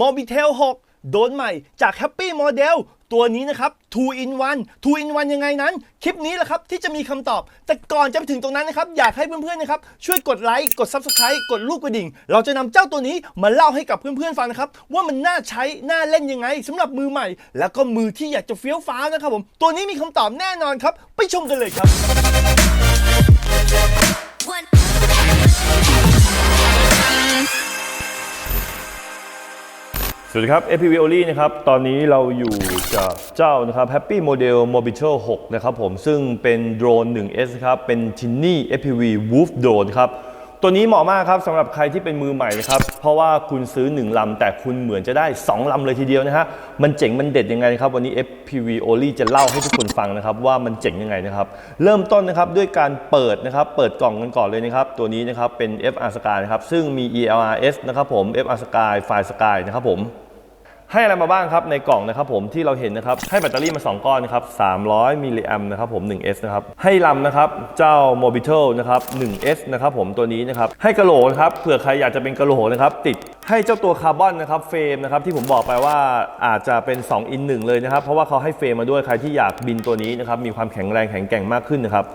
Mobitel 6 โดนใหม่จาก Happy Model ตัวนี้นะครับ2 in 1 2 in 1ยังไงนั้น คลิปนี้แหละครับที่จะมีคำตอบ แต่ก่อนจะไปถึงตรงนั้นนะครับ อยากให้เพื่อนๆนะครับ ช่วยกดไลค์ กด Subscribe กดรูปกระดิ่ง เราจะนำเจ้าตัวนี้มาเล่าให้กับเพื่อนๆฟังนะครับ ว่ามันน่าใช้ น่าเล่นยังไงสำหรับมือใหม่ แล้วก็มือที่อยากจะเฟี้ยวฟ้าวนะครับผม ตัวนี้มีคำตอบแน่นอนครับ ไปชมกันเลยครับ One. สวัสดีครับ FPV o l y นะครับ ตอนนี้เราอยู่กับเจ้านะครับ Happy Model Mobitel 6นะครับผม ซึ่งเป็นโดรน 1S นะครับ เป็น Tiny FPV Wolf Drone ครับ ตัวนี้เหมาะมากครับสำหรับใครที่เป็นมือใหม่นะครับ เพราะว่าคุณซื้อ 1 ลำ แต่คุณเหมือนจะได้ 2 ลำเลยทีเดียวนะฮะ มันเจ๋ง มันเด็ดยังไงครับ วันนี้ FPV o l y จะเล่าให้ทุกคนฟังนะครับว่ามันเจ๋งยังไงนะครับ เริ่มต้นนะครับด้วยการเปิดนะครับ เปิดกล่องกันก่อนเลยนะครับ ตัวนี้นะครับเป็น FR Sky นะครับ ซึ่งมี ELRS นะครับผม FR Sky Fire Sky นะครับผม ให้อะไรมาบ้างครับในกล่องนะครับผมที่เราเห็นนะครับให้แบตเตอรี่มา 2 ก้อนนะครับ 300 มิลลิแอมนะครับผม 1S นะครับ ให้ลำนะครับเจ้า Mobitel นะครับ 1S นะครับผมตัวนี้นะครับ ให้กระโหลกนะครับเผื่อใครอยากจะเป็นกระโหลกนะครับ ติดให้เจ้าตัวคาร์บอนนะครับเฟรมนะครับที่ผมบอกไปว่าอาจจะเป็น2 in 1เลยนะครับ เพราะว่าเขาให้เฟรมมาด้วยใครที่อยากบินตัวนี้นะครับมีความแข็งแรงแข็งแกร่งมากขึ้นนะครับ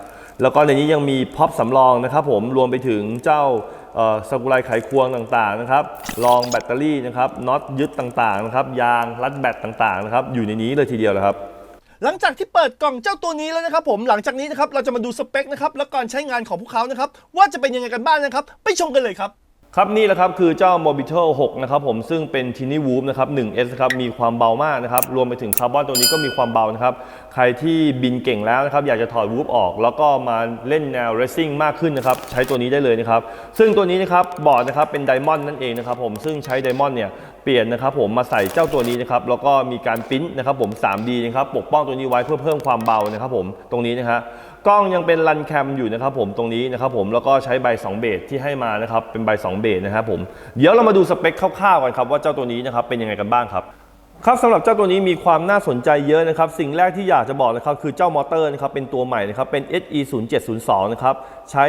แล้วก็ในนี้ยังมีพ็อปสำรองนะครับผมรวมไปถึงเจ้า สกุไลไขควงต่างๆนะครับรองแบตเตอรี่นะครับน็อตยึดต่างๆนะครับยางรัดแบตต่างๆนะครับอยู่ในนี้เลยทีเดียวเลยครับหลังจากที่เปิดกล่องเจ้าตัวนี้แล้วนะครับผมหลังจากนี้นะครับเราจะมาดูสเปคนะครับและการใช้งานของพวกเขานะครับว่าจะเป็นยังไงกันบ้างนะครับ ไปชมกันเลยครับ ครับนี่แหละครับคือเจ้า Mobitel 6 นะครับผมซึ่งเป็น Tiny w o o p นะครับ 1S นะครับมีความเบามากนะครับรวมไปถึงคาร์บอนตัวนี้ก็มีความเบานะครับ ใครที่บินเก่งแล้วนะครับ อยากจะถอด Whoop ออก แล้วก็มาเล่นแนว Racing มากขึ้นนะครับ ใช้ตัวนี้ได้เลยนะครับ ซึ่งตัวนี้นะครับบอร์ดนะครับเป็นไดมอนด์นั่นเองนะครับผมซึ่งใช้ไดมอนด์เนี่ยเปลี่ยนนะครับผมมาใส่เจ้าตัวนี้นะครับแล้วก็มีการปิ้นนะครับผม 3D นะครับปกป้องตัวนี้ไว้เพื่อเพิ่มความเบานะครับผมตรงนี้นะฮะ กล้องยังเป็นรันแคมอยู่นะครับผมตรงนี้นะครับผมแล้วก็ใช้ใบ 2 เบสที่ให้มานะครับเป็นใบ 2 เบสนะครับผมเดี๋ยวเรามาดูสเปคคร่าวๆกันครับว่าเจ้าตัวนี้นะครับเป็นยังไงกันบ้างครับ ครับสำหรับเจ้าตัวนี้มีความน่าสนใจเยอะนะครับ สิ่งแรกที่อยากจะบอกนะครับคือเจ้ามอเตอร์นะครับเป็นตัวใหม่นะครับเป็น SE 0 7 0 2นะครับใช้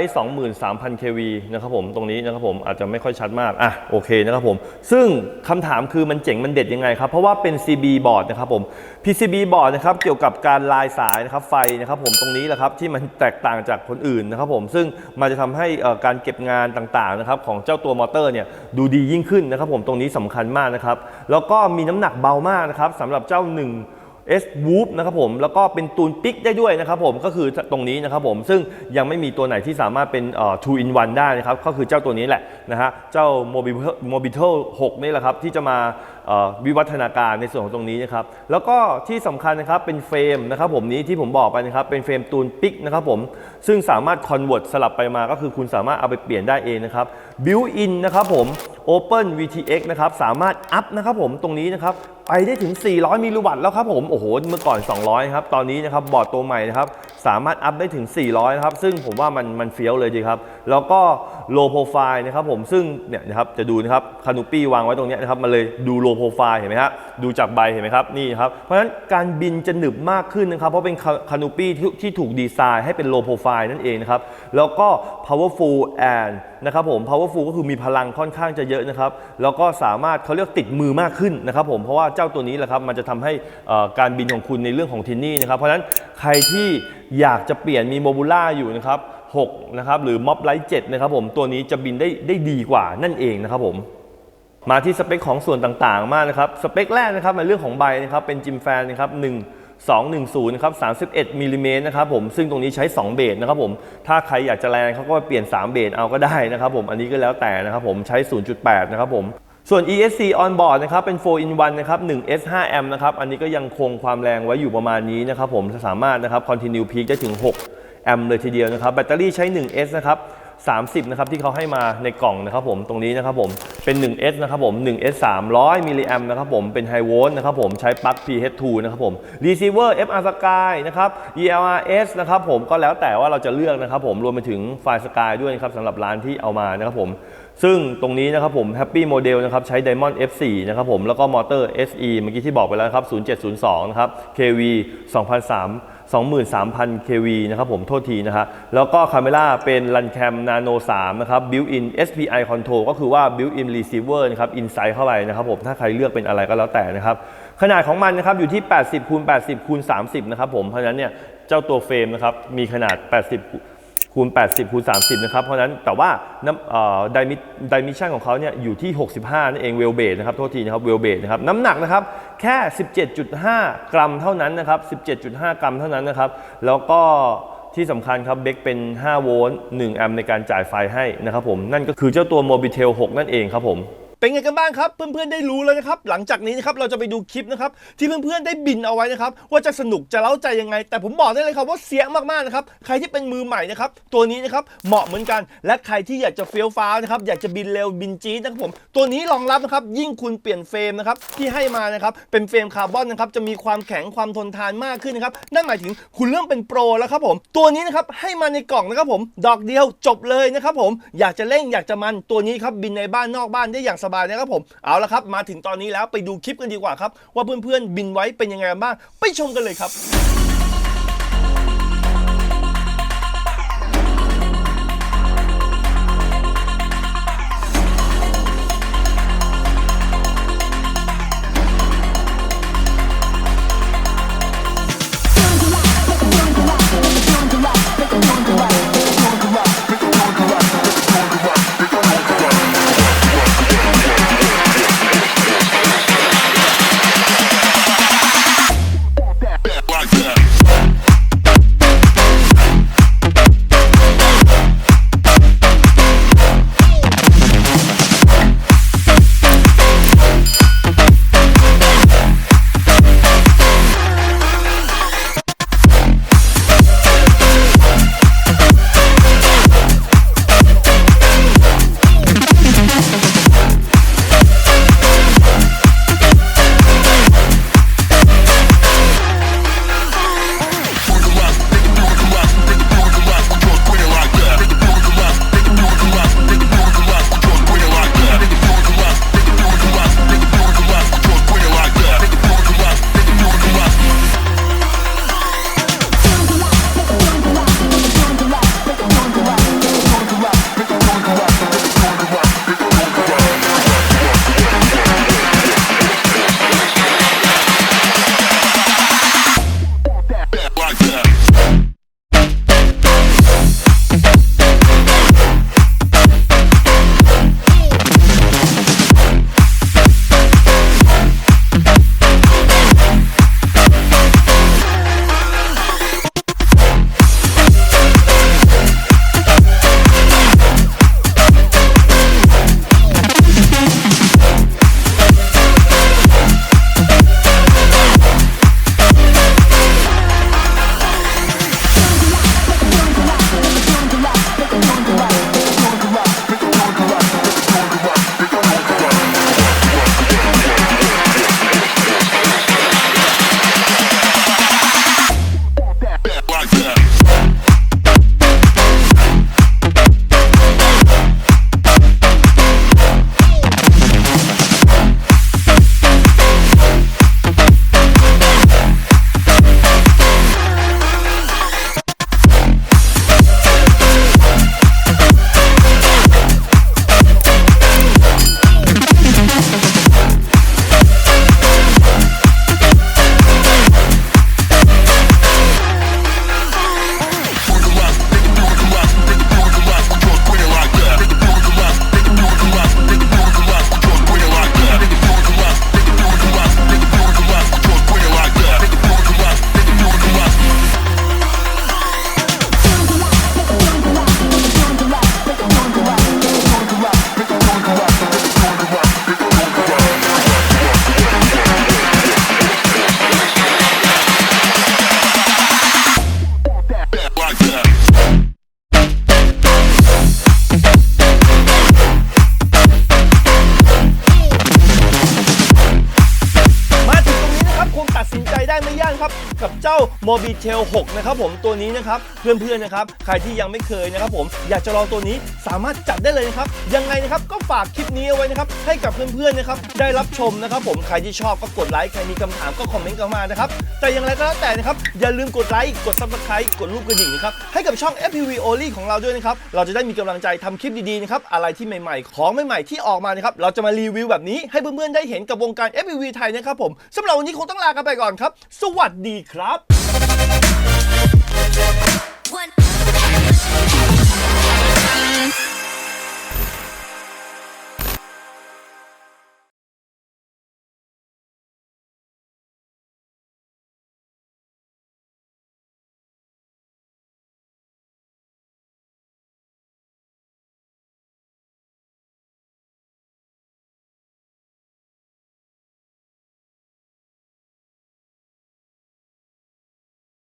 23,000 kV นะครับผมตรงนี้นะครับผมอาจจะไม่ค่อยชัดมากอะโอเคนะครับผมซึ่งคำถามคือมันเจ๋งมันเด็ดยังไงครับ เพราะว่าเป็น CB บอร์ดนะครับผม PCB บอร์ดนะครับเกี่ยวกับการลายสายนะครับไฟนะครับผมตรงนี้แหละครับที่มันแตกต่างจากคนอื่นนะครับผมซึ่งมันจะทำให้การเก็บงานต่างๆนะครับของเจ้าตัวมอเตอร์เนี่ยดูดียิ่งขึ้นนะครับผมตรงนี้สำคัญมากนะครับแล้วก็มีน้ำหนักเบามากนะครับสำหรับเจ้า 1 S w o o p นะครับผมแล้วก็เป็นตูนปิกได้ด้วยนะครับผมก็คือตรงนี้นะครับผมซึ่งยังไม่มีตัวไหนที่สามารถเป็นเอ่อ two in one ได้นะครับก็คือเจ้าตัวนี้แหละนะฮะเจ้า Mobitel Mobitel 6นี่แหละครับที่จะมาเอ่อวิวัฒนาการในส่วนของตรงนี้นะครับแล้วก็ที่สำคัญนะครับเป็นเฟรมนะครับผมนี้ที่ผมบอกไปนะครับเป็นเฟรมตูนปิกนะครับผมซึ่งสามารถคอนเวิร์ตสลับไปมาก็คือคุณสามารถเอาไปเปลี่ยนได้เองนะครับ built in นะครับผม Open VTX นะครับสามารถอัพนะครับผมตรงนี้นะครับไปได้ถึง 400 มิลลิวัตต์แล้วครับผม โอ้โห เมื่อก่อน 200 ครับ ตอนนี้นะครับบอร์ดตัวใหม่นะครับ สามารถอัพได้ถึง 400 นะครับ ซึ่งผมว่ามันมันเฟี้ยวเลยดีครับ แล้วก็ low profile นะครับผม ซึ่งเนี่ยนะครับ จะดูนะครับคานูปี้วางไว้ตรงนี้นะครับ มันเลยดู low profile เห็นไหมครับดูจากใบเห็นไหมครับ นี่ครับ เพราะฉะนั้นการบินจะหนึบมากขึ้นนะครับ เพราะเป็นคานูปี้ที่ที่ถูกดีไซน์ให้เป็น low profile นั่นเองนะครับ แล้วก็ powerful and นะครับผม powerful ก็คือมีพลังค่อนข้างจะเเยอะนะครับ แล้วก็สามารถเขาเรียกติดมือมากขึ้นนะครับผมเพราะว่าเจ้าตัวนี้แหละครับมันจะทำให้การบินของคุณในเรื่องของทินนี่นะครับเพราะฉะนั้นใครที่อยากจะเปลี่ยนมีโมบูล่าอยู่นะครับ6นะครับหรือม็อบไลท์7นะครับผมตัวนี้จะบินได้ได้ดีกว่านั่นเองนะครับผมมาที่สเปคของส่วนต่างๆ มากนะครับสเปคแรกนะครับในเรื่องของใบนะครับเป็นจิมแฟนนะครับ1 210นะครับ31มิลลิเมตรนะครับผมซึ่งตรงนี้ใช้ 2 เบสนะครับผมถ้าใครอยากจะแรงเขาก็เปลี่ยน 3 เบสเอาก็ได้นะครับผมอันนี้ก็แล้วแต่นะครับผมใช้ 0.8 นะครับผมส่วน ESC on board นะครับเป็น 4 in 1 นะครับ 1 S 5 M นะครับ อันนี้ก็ยังคงความแรงไว้อยู่ประมาณนี้นะครับผม สามารถนะครับ continue peak ได้ถึง 6 แอมป์เลยทีเดียวนะครับ แบตเตอรี่ใช้ 1S นะครับ 30นะครับที่เขาให้มาในกล่องนะครับผมตรงนี้นะครับผมเป็น 1S นะครับผม 1S 300มิลลิแอมนะครับผมเป็นไฮโวลต์นะครับผมใช้ปลั๊ก PH2 นะครับผม Receiver FR Sky นะครับ ELRS นะครับผมก็แล้วแต่ว่าเราจะเลือกนะครับผมรวมไปถึงไฟล์ Sky ด้วยนะครับสำหรับร้านที่เอามานะครับผมซึ่งตรงนี้นะครับผม Happy Model นะครับใช้ Diamond F4 นะครับผมแล้วก็มอเตอร์ SE เมื่อกี้ที่บอกไปแล้วครับ0702นะครับ KV 2003 23,000 kV นะครับผมโทษทีนะฮะแล้วก็คาเมล่าเป็นลันแคมนาโน3นะครับ Built-in SPI Control ก็คือว่า Built-in Receiver นะครับ Insight เข้าไปนะครับผมถ้าใครเลือกเป็นอะไรก็แล้วแต่นะครับขนาดของมันนะครับอยู่ที่ 80คูณ80คูณ30 นะครับผมเพราะฉะนั้นเนี่ยเจ้าตัวเฟรมนะครับมีขนาด 80 คูณ 80 คูณ 30 นะครับ เพราะนั้นแต่ว่าน้ำดิมิดิมิชันของเขาเนี่ยอยู่ที่ 65 นั่นเองเวลเบทนะครับ โทษทีนะครับเวลเบทนะครับ น้ำหนักนะครับ แค่ 17.5 กรัมเท่านั้นนะครับ 17.5 กรัมเท่านั้นนะครับ แล้วก็ที่สำคัญครับเบคเป็น 5 โวลต์ 1 แอมป์ในการจ่ายไฟให้นะครับผม นั่นก็คือเจ้าตัว Mobitel 6 นั่นเองครับผม เป็นไงกันบ้างครับ เพื่อนๆได้รู้แล้วนะครับ หลังจากนี้นะครับเราจะไปดูคลิปนะครับที่เพื่อนๆได้บินเอาไว้นะครับว่าจะสนุกจะเล้าใจยังไง แต่ผมบอกได้เลยครับว่าเสียมากๆนะครับใครที่เป็นมือใหม่นะครับตัวนี้นะครับเหมาะเหมือนกัน และใครที่อยากจะเฟี้ยวฟ้าวนะครับอยากจะบินเร็วบินจี๊ดนะครับผมตัวนี้รองรับนะครับยิ่งคุณเปลี่ยนเฟรมนะครับที่ให้มานะครับเป็นเฟรมคาร์บอนนะครับจะมีความแข็งความทนทานมากขึ้นนะครับนั่นหมายถึงคุณเริ่มเป็นโปรแล้วครับผมตัวนี้นะครับให้มาในกล่องนะครับผมดอกเดียวจบเลยนะครับผมอยากจะเร่งอยากจะมันตัวนี้ครับบินในบ้านนอกบ้านได้อย่างสบายนะครับผมเอาละครับ มาถึงตอนนี้แล้วไปดูคลิปกันดีกว่าครับ ว่าเพื่อนๆบินไว้เป็นยังไงบ้าง ไปชมกันเลยครับ เจ้า Mobitel 6นะครับผมตัวนี้นะครับเพื่อนๆนะครับใครที่ยังไม่เคยนะครับผมอยากจะลองตัวนี้สามารถจัดได้เลยนะครับยังไงนะครับก็ฝากคลิปนี้เอาไว้นะครับให้กับเพื่อนๆนะครับได้รับชมนะครับผมใครที่ชอบก็กดไลค์ใครมีคำถามก็คอมเมนต์กันมานะครับแต่อย่างไรก็แล้วแต่นะครับอย่าลืมกดไลค์กด subscribe กดรูปกระดิ่งนะครับให้กับช่อง FPV Only ของเราด้วยนะครับเราจะได้มีกำลังใจทำคลิปดีๆนะครับอะไรที่ใหม่ๆ ของใหม่ๆที่ออกมานะครับเราจะมารีวิวแบบนี้ให้เพื่อนๆได้เห็นกับวงการ FPV ไทยนะครับผมสำหรับวันนี้คงต้องลากันไปก่อนครับ สวัสดีครับ Bye.